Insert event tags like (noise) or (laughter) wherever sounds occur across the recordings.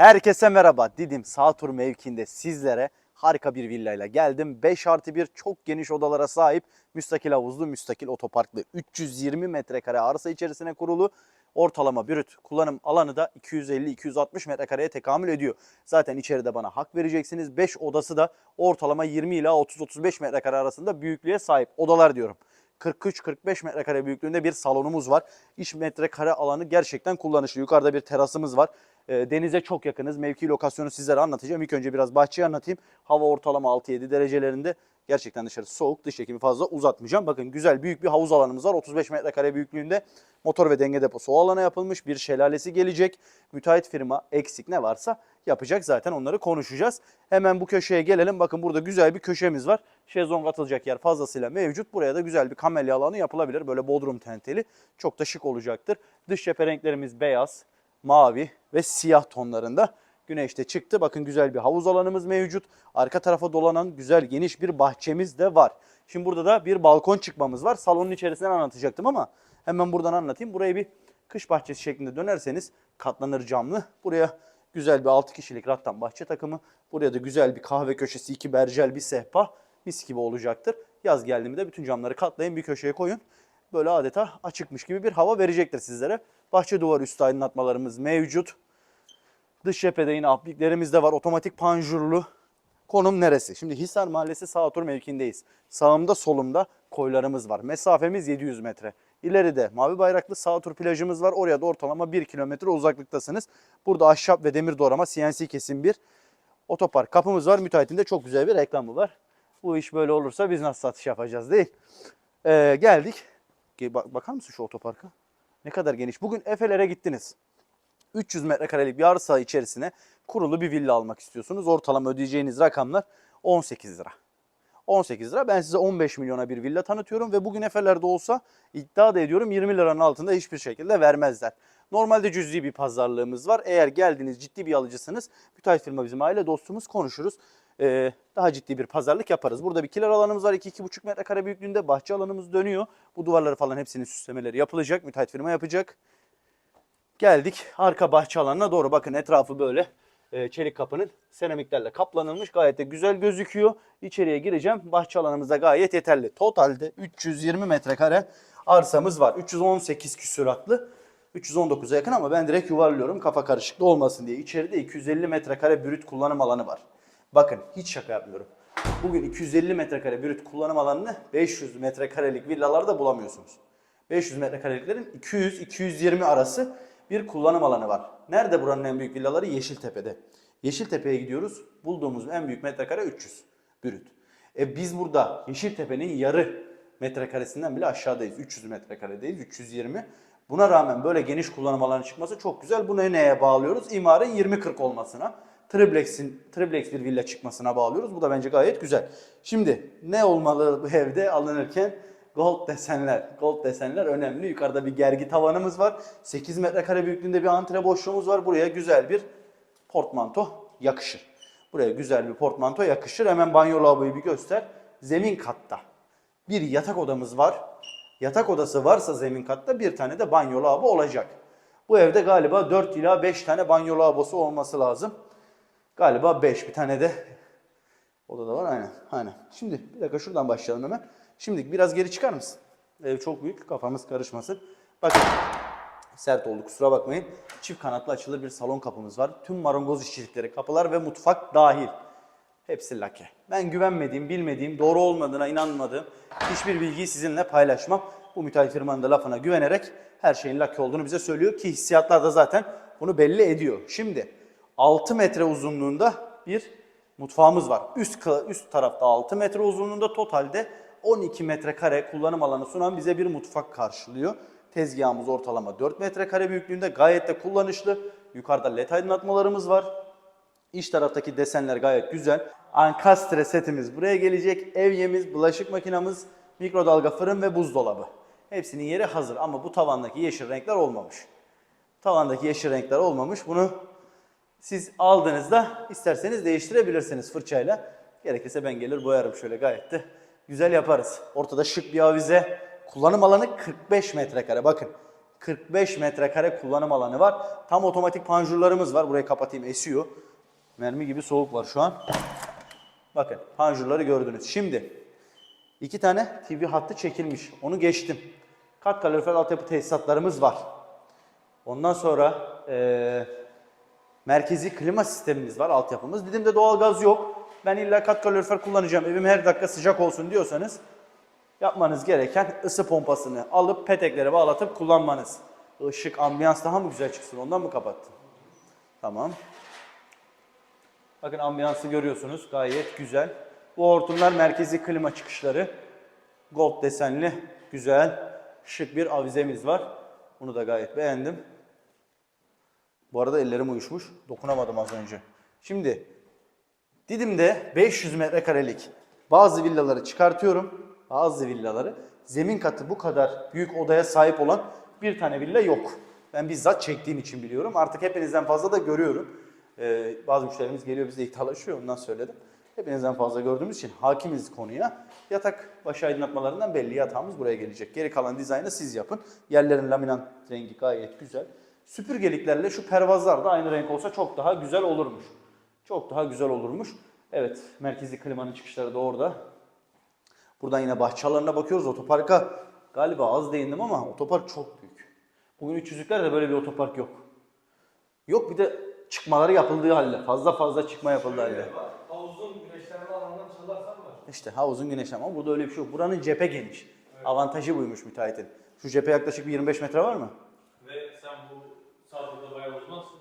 Herkese merhaba. Didim Sağtur mevkiinde sizlere harika bir villayla geldim. 5 artı 1 çok geniş odalara sahip müstakil havuzlu, müstakil otoparklı 320 metrekare arsa içerisine kurulu. Ortalama brüt kullanım alanı da 250-260 metrekareye tekamül ediyor. Zaten içeride bana hak vereceksiniz. 5 odası da ortalama 20 ila 30-35 metrekare arasında büyüklüğe sahip odalar diyorum. 43-45 metrekare büyüklüğünde bir salonumuz var. İş metrekare alanı gerçekten kullanışlı. Yukarıda bir terasımız var. E, Denize çok yakınız. Mevki lokasyonu sizlere anlatacağım. İlk önce biraz bahçeyi anlatayım. Hava ortalama 6-7 derecelerinde. Gerçekten dışarı soğuk. Dış çekimi fazla uzatmayacağım. Bakın güzel büyük bir havuz alanımız var. 35 metrekare büyüklüğünde motor ve denge deposu o alana yapılmış. Bir şelalesi gelecek. Müteahhit firma eksik ne varsa yapacak. Zaten onları konuşacağız. Hemen bu köşeye gelelim. Bakın burada güzel bir köşemiz var. Şezlong atılacak yer fazlasıyla mevcut. Buraya da güzel bir kamelya alanı yapılabilir. Böyle bodrum tenteli. Çok da şık olacaktır. Dış cephe renklerimiz beyaz, mavi ve siyah tonlarında. Güneşte çıktı. Bakın güzel bir havuz alanımız mevcut. Arka tarafa dolanan güzel geniş bir bahçemiz de var. Şimdi burada da bir balkon çıkmamız var. Salonun içerisinden anlatacaktım ama hemen buradan anlatayım. Burayı bir kış bahçesi şeklinde dönerseniz katlanır camlı. Buraya güzel bir 6 kişilik rattan bahçe takımı. Buraya da güzel bir kahve köşesi, iki berjel, bir sehpa mis gibi olacaktır. Yaz geldiğinde bütün camları katlayın bir köşeye koyun. Böyle adeta açıkmış gibi bir hava verecektir sizlere. Bahçe duvarı üstü aydınlatmalarımız mevcut. Dış cephede yine apliklerimiz de var. Otomatik panjurlu. Konum neresi? Şimdi Hisar Mahallesi sağ otur mevkindeyiz. Sağımda solumda koylarımız var. Mesafemiz 700 metre. İleride mavi bayraklı sağ tur plajımız var. Oraya da ortalama 1 kilometre uzaklıktasınız. Burada ahşap ve demir doğrama CNC kesim bir otopark kapımız var. Müteahhitinde çok güzel bir reklamı var. Bu iş böyle olursa biz nasıl satış yapacağız değil. Ee, geldik. Ge- bak- Bakar mısın şu otoparka? Ne kadar geniş. Bugün Efeler'e gittiniz. 300 metrekarelik bir arsa içerisine kurulu bir villa almak istiyorsunuz. Ortalama ödeyeceğiniz rakamlar 18 lira. 18 lira. Ben size 15 milyona bir villa tanıtıyorum ve bugün Efeler'de olsa iddia da ediyorum 20 liranın altında hiçbir şekilde vermezler. Normalde cüzi bir pazarlığımız var. Eğer geldiniz ciddi bir alıcısınız, müteahhit firma bizim aile dostumuz konuşuruz. Ee, daha ciddi bir pazarlık yaparız. Burada bir kiler alanımız var. 2-2,5 metrekare büyüklüğünde bahçe alanımız dönüyor. Bu duvarları falan hepsinin süslemeleri yapılacak. Müteahhit firma yapacak. Geldik arka bahçe alanına doğru. Bakın etrafı böyle e, çelik kapının seramiklerle kaplanılmış. Gayet de güzel gözüküyor. İçeriye gireceğim. Bahçe alanımız da gayet yeterli. Totalde 320 metrekare arsamız var. 318 küsuratlı. 319'a yakın ama ben direkt yuvarlıyorum kafa karışıklığı olmasın diye. İçeride 250 metrekare brüt kullanım alanı var. Bakın hiç şaka yapmıyorum. Bugün 250 metrekare brüt kullanım alanını 500 metrekarelik villalarda bulamıyorsunuz. 500 metrekareliklerin 200-220 arası bir kullanım alanı var. Nerede buranın en büyük villaları? Yeşiltepe'de. Yeşiltepe'ye gidiyoruz. Bulduğumuz en büyük metrekare 300 brüt. E biz burada Yeşiltepe'nin yarı metrekaresinden bile aşağıdayız. 300 metrekaredeyiz. 320. Buna rağmen böyle geniş kullanım alanı çıkması çok güzel. Bunu neye bağlıyoruz? İmarın 20-40 olmasına. Triplex'in triplex bir villa çıkmasına bağlıyoruz. Bu da bence gayet güzel. Şimdi ne olmalı bu evde alınırken? Gold desenler. Gold desenler önemli. Yukarıda bir gergi tavanımız var. 8 metrekare büyüklüğünde bir antre boşluğumuz var. Buraya güzel bir portmanto yakışır. Buraya güzel bir portmanto yakışır. Hemen banyo lavaboyu bir göster. Zemin katta bir yatak odamız var. Yatak odası varsa zemin katta bir tane de banyo lavabo olacak. Bu evde galiba 4 ila 5 tane banyo lavabosu olması lazım. Galiba 5 bir tane de odada var aynen. Aynen. Şimdi bir dakika şuradan başlayalım hemen. Şimdi biraz geri çıkar mısın? Ev çok büyük kafamız karışmasın. Bakın sert oldu kusura bakmayın. Çift kanatlı açılır bir salon kapımız var. Tüm marangoz işçilikleri kapılar ve mutfak dahil. Hepsi lake. Ben güvenmediğim, bilmediğim, doğru olmadığına inanmadığım hiçbir bilgiyi sizinle paylaşmam. Bu müteahhit firmanın da lafına güvenerek her şeyin lake olduğunu bize söylüyor ki hissiyatlar da zaten bunu belli ediyor. Şimdi 6 metre uzunluğunda bir mutfağımız var. Üst üst tarafta 6 metre uzunluğunda totalde 12 metrekare kullanım alanı sunan bize bir mutfak karşılıyor. Tezgahımız ortalama 4 metrekare büyüklüğünde gayet de kullanışlı. Yukarıda led aydınlatmalarımız var. İç taraftaki desenler gayet güzel. Ankastre setimiz buraya gelecek. Evyemiz, bulaşık makinamız, mikrodalga fırın ve buzdolabı. Hepsinin yeri hazır ama bu tavandaki yeşil renkler olmamış. Tavandaki yeşil renkler olmamış. Bunu siz aldığınızda isterseniz değiştirebilirsiniz fırçayla. Gerekirse ben gelir boyarım şöyle gayet de güzel yaparız. Ortada şık bir avize. Kullanım alanı 45 metrekare bakın. 45 metrekare kullanım alanı var. Tam otomatik panjurlarımız var. Burayı kapatayım esiyor. Mermi gibi soğuk var şu an. Bakın panjurları gördünüz. Şimdi iki tane TV hattı çekilmiş. Onu geçtim. Kat kalorifer altyapı tesisatlarımız var. Ondan sonra eee, merkezi klima sistemimiz var, altyapımız. Didim'de doğalgaz yok. Ben illa kat kalorifer kullanacağım, evim her dakika sıcak olsun diyorsanız yapmanız gereken ısı pompasını alıp peteklere bağlatıp kullanmanız. Işık, ambiyans daha mı güzel çıksın ondan mı kapattın? Tamam. Bakın ambiyansı görüyorsunuz gayet güzel. Bu hortumlar merkezi klima çıkışları. Gold desenli, güzel, şık bir avizemiz var. Bunu da gayet beğendim. Bu arada ellerim uyuşmuş. Dokunamadım az önce. Şimdi Didim'de 500 metrekarelik bazı villaları çıkartıyorum. Bazı villaları. Zemin katı bu kadar büyük odaya sahip olan bir tane villa yok. Ben bizzat çektiğim için biliyorum. Artık hepinizden fazla da görüyorum. Ee, bazı müşterimiz geliyor bize ihtarlaşıyor ondan söyledim. Hepinizden fazla gördüğümüz için hakimiz konuya. Yatak baş aydınlatmalarından belli yatağımız buraya gelecek. Geri kalan dizaynı siz yapın. Yerlerin laminant rengi gayet güzel. Süpürgeliklerle şu pervazlar da aynı renk olsa çok daha güzel olurmuş. Çok daha güzel olurmuş. Evet, merkezi klimanın çıkışları da orada. Buradan yine bahçe alanına bakıyoruz. Otoparka galiba az değindim ama otopark çok büyük. Bugün 300'lüklerde böyle bir otopark yok. Yok bir de çıkmaları yapıldığı halde. Fazla fazla çıkma yapıldığı halde. Havuzun güneşlenme alanından çalarsan var. İşte havuzun güneşleme ama burada öyle bir şey yok. Buranın cephe geniş. Avantajı buymuş müteahhitin. Şu cephe yaklaşık bir 25 metre var mı? Ve sen bu sağ turda bayağı uzmansın.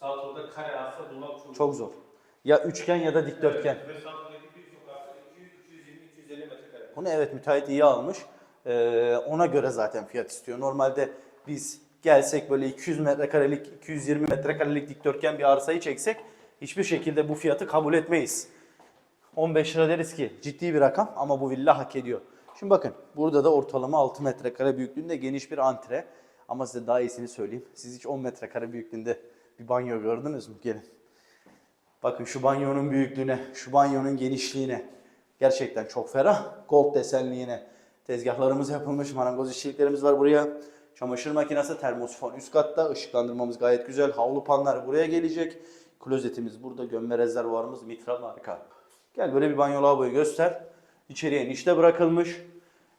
Sağ turda kare alsa dolap çok. Çok zor. Ya üçgen ya da dikdörtgen. Ve sağ turdaki bir sokakta 200, 220, 250 metrekare. Bunu evet müteahhit iyi almış. Ee, ona göre zaten fiyat istiyor. Normalde biz gelsek böyle 200 metrekarelik, 220 metrekarelik dikdörtgen bir arsayı çeksek hiçbir şekilde bu fiyatı kabul etmeyiz. 15 lira deriz ki ciddi bir rakam ama bu villa hak ediyor. Şimdi bakın burada da ortalama 6 metrekare büyüklüğünde geniş bir antre. Ama size daha iyisini söyleyeyim. Siz hiç 10 metrekare büyüklüğünde bir banyo gördünüz mü? Gelin. Bakın şu banyonun büyüklüğüne, şu banyonun genişliğine. Gerçekten çok ferah. Gold desenliğine. Tezgahlarımız yapılmış, marangoz işçiliklerimiz var buraya. Çamaşır makinesi, termosifon üst katta. Işıklandırmamız gayet güzel. Havlu panlar buraya gelecek. Klozetimiz burada, gömme rezervuarımız, mitral marka. Gel böyle bir banyo lavaboyu göster. İçeriye nişte bırakılmış.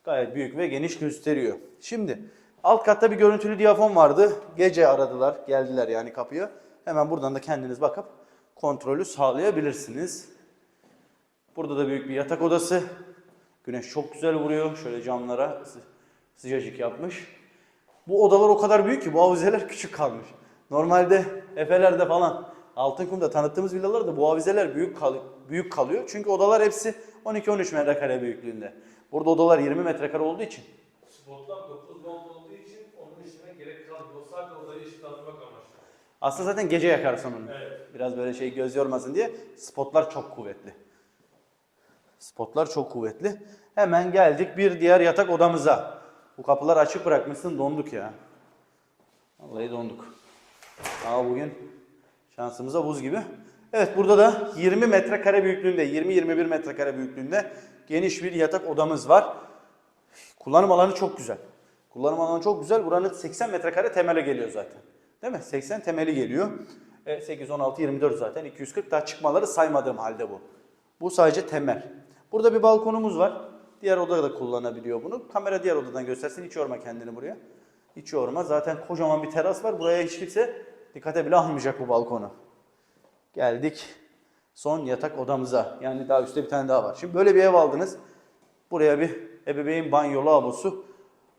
Gayet büyük ve geniş gösteriyor. Şimdi alt katta bir görüntülü diyafon vardı. Gece aradılar, geldiler yani kapıya. Hemen buradan da kendiniz bakıp kontrolü sağlayabilirsiniz. Burada da büyük bir yatak odası. Güneş çok güzel vuruyor. Şöyle camlara sı- sıcacık yapmış. Bu odalar o kadar büyük ki bu avizeler (laughs) küçük kalmış. Normalde Efe'lerde falan Altınkum'da tanıttığımız villalarda bu avizeler büyük kal büyük kalıyor. Çünkü odalar hepsi 12-13 metrekare büyüklüğünde. Burada odalar 20 metrekare olduğu için Spotlar 9 volt olduğu için onun işine gerek kalmıyor. Sadece odayı ışıklandırmak amaçlı. Aslında zaten gece yakarsın onu. Evet. Biraz böyle şey göz yormasın diye spotlar çok kuvvetli. Spotlar çok kuvvetli. Hemen geldik bir diğer yatak odamıza. Bu kapılar açık bırakmışsın donduk ya. Vallahi donduk. Ama bugün şansımıza buz gibi. Evet burada da 20 metrekare büyüklüğünde, 20-21 metrekare büyüklüğünde geniş bir yatak odamız var. Kullanım alanı çok güzel. Kullanım alanı çok güzel. Buranın 80 metrekare temeli geliyor zaten. Değil mi? 80 temeli geliyor. E, 8, 16, 24 zaten. 240 daha çıkmaları saymadığım halde bu. Bu sadece temel. Burada bir balkonumuz var. Diğer oda da kullanabiliyor bunu. Kamera diğer odadan göstersin. Hiç yorma kendini buraya. Hiç yorma. Zaten kocaman bir teras var. Buraya hiç kimse dikkate bile almayacak bu balkonu. Geldik son yatak odamıza. Yani daha üstte bir tane daha var. Şimdi böyle bir ev aldınız. Buraya bir ebeveyn banyo lavabosu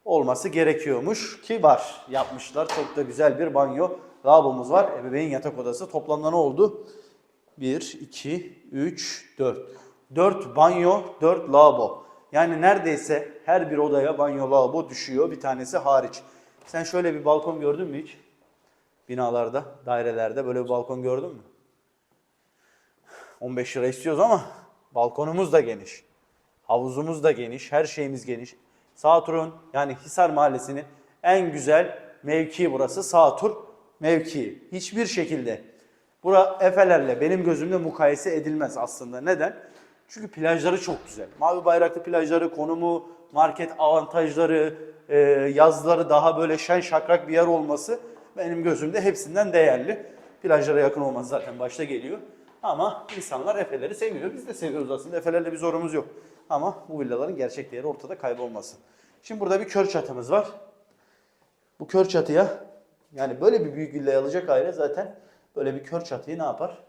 olması gerekiyormuş ki var. Yapmışlar. Çok da güzel bir banyo lavabomuz var. Ebeveyn yatak odası. Toplamda ne oldu? 1, 2, 3, 4. 4 banyo, 4 lavabo. Yani neredeyse her bir odaya banyo lavabo düşüyor. Bir tanesi hariç. Sen şöyle bir balkon gördün mü hiç? Binalarda, dairelerde böyle bir balkon gördün mü? 15 lira istiyoruz ama balkonumuz da geniş. Havuzumuz da geniş, her şeyimiz geniş. Sağtur'un yani Hisar Mahallesi'nin en güzel mevkii burası. Sağtur mevkii. Hiçbir şekilde bura Efeler'le benim gözümde mukayese edilmez aslında. Neden? Çünkü plajları çok güzel. Mavi bayraklı plajları, konumu, market avantajları, e, yazları daha böyle şen şakrak bir yer olması benim gözümde hepsinden değerli. Plajlara yakın olması zaten başta geliyor. Ama insanlar Efe'leri seviyor. Biz de seviyoruz aslında. Efe'lerle bir zorumuz yok. Ama bu villaların gerçek değeri ortada kaybolmasın. Şimdi burada bir kör çatımız var. Bu kör çatıya yani böyle bir büyük villayı alacak aile zaten böyle bir kör çatıyı ne yapar?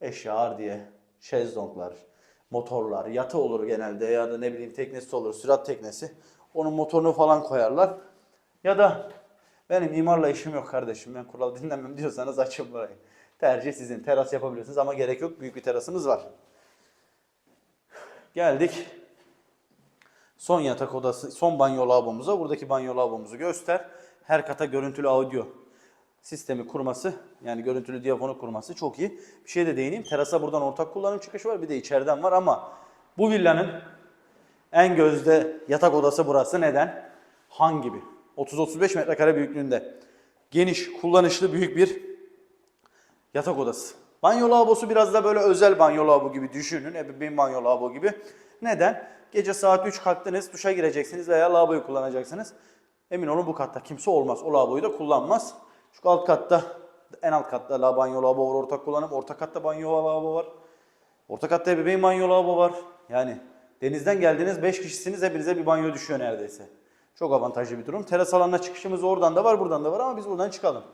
Eşya diye şezlonglar, motorlar, yatı olur genelde ya da ne bileyim teknesi olur, sürat teknesi. Onun motorunu falan koyarlar. Ya da benim mimarla işim yok kardeşim ben kural dinlemem diyorsanız açın burayı. Tercih sizin. Teras yapabilirsiniz ama gerek yok. Büyük bir terasımız var. Geldik son yatak odası, son banyo lavabomuza. Buradaki banyo lavabomuzu göster. Her kata görüntülü audio sistemi kurması, yani görüntülü diyafonu kurması çok iyi. Bir şey de değineyim. Terasa buradan ortak kullanım çıkışı var. Bir de içeriden var ama bu villanın en gözde yatak odası burası. Neden? Han gibi. 30-35 metrekare büyüklüğünde. Geniş, kullanışlı büyük bir yatak odası. Banyo lavabosu biraz da böyle özel banyo lavabo gibi düşünün. Ebeveyn banyo lavabo gibi. Neden? Gece saat 3 kalktınız, duşa gireceksiniz veya lavaboyu kullanacaksınız. Emin olun bu katta kimse olmaz. O lavaboyu da kullanmaz. Şu alt katta, en alt katta la banyo lavabo var ortak kullanım. Orta katta banyo lavabo var. Orta katta ebeveyn banyo lavabo var. Yani denizden geldiniz 5 kişisiniz hepinize bir banyo düşüyor neredeyse. Çok avantajlı bir durum. Teras alanına çıkışımız oradan da var buradan da var ama biz buradan çıkalım.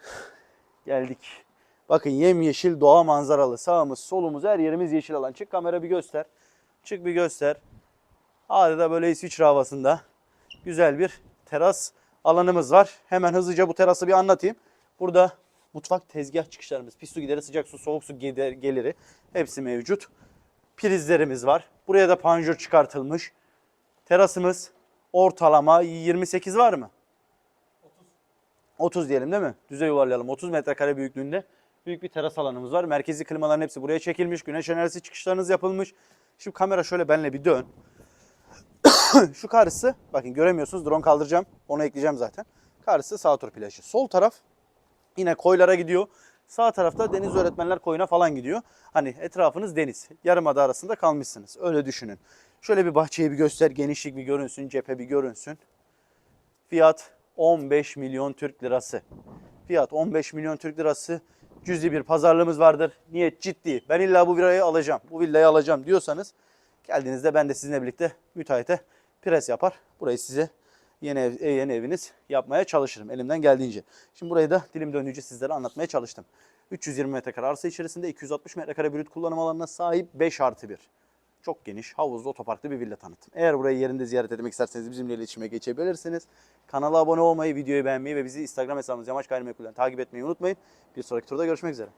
(sighs) Geldik. Bakın yemyeşil doğa manzaralı. Sağımız, solumuz, her yerimiz yeşil alan. Çık kamera bir göster. Çık bir göster. Adeta böyle İsviçre havasında güzel bir teras alanımız var. Hemen hızlıca bu terası bir anlatayım. Burada mutfak tezgah çıkışlarımız, pis su gideri, sıcak su, soğuk su gider, geliri hepsi mevcut. Prizlerimiz var. Buraya da panjur çıkartılmış. Terasımız ortalama 28 var mı? 30 diyelim değil mi? Düze yuvarlayalım. 30 metrekare büyüklüğünde büyük bir teras alanımız var. Merkezi klimaların hepsi buraya çekilmiş. Güneş enerjisi çıkışlarınız yapılmış. Şimdi kamera şöyle benle bir dön. (coughs) Şu karşısı bakın göremiyorsunuz drone kaldıracağım. Onu ekleyeceğim zaten. Karşısı Sağtur plajı. Sol taraf yine koylara gidiyor. Sağ tarafta deniz öğretmenler koyuna falan gidiyor. Hani etrafınız deniz. Yarımada arasında kalmışsınız. Öyle düşünün. Şöyle bir bahçeyi bir göster. Genişlik bir görünsün. Cephe bir görünsün. Fiyat 15 milyon Türk lirası. Fiyat 15 milyon Türk lirası. Cüzi bir pazarlığımız vardır. Niyet ciddi. Ben illa bu villayı alacağım. Bu villayı alacağım diyorsanız geldiğinizde ben de sizinle birlikte müteahhite pres yapar. Burayı size yeni, ev, e, yeni eviniz yapmaya çalışırım elimden geldiğince. Şimdi burayı da dilim döndüğünce sizlere anlatmaya çalıştım. 320 metrekare arsa içerisinde 260 metrekare brüt kullanım alanına sahip 5 artı 1. Çok geniş, havuzlu, otoparklı bir villa tanıtım. Eğer burayı yerinde ziyaret etmek isterseniz bizimle iletişime geçebilirsiniz. Kanala abone olmayı, videoyu beğenmeyi ve bizi Instagram hesabımız Yamaç Gayrimenkul'den takip etmeyi unutmayın. Bir sonraki turda görüşmek üzere.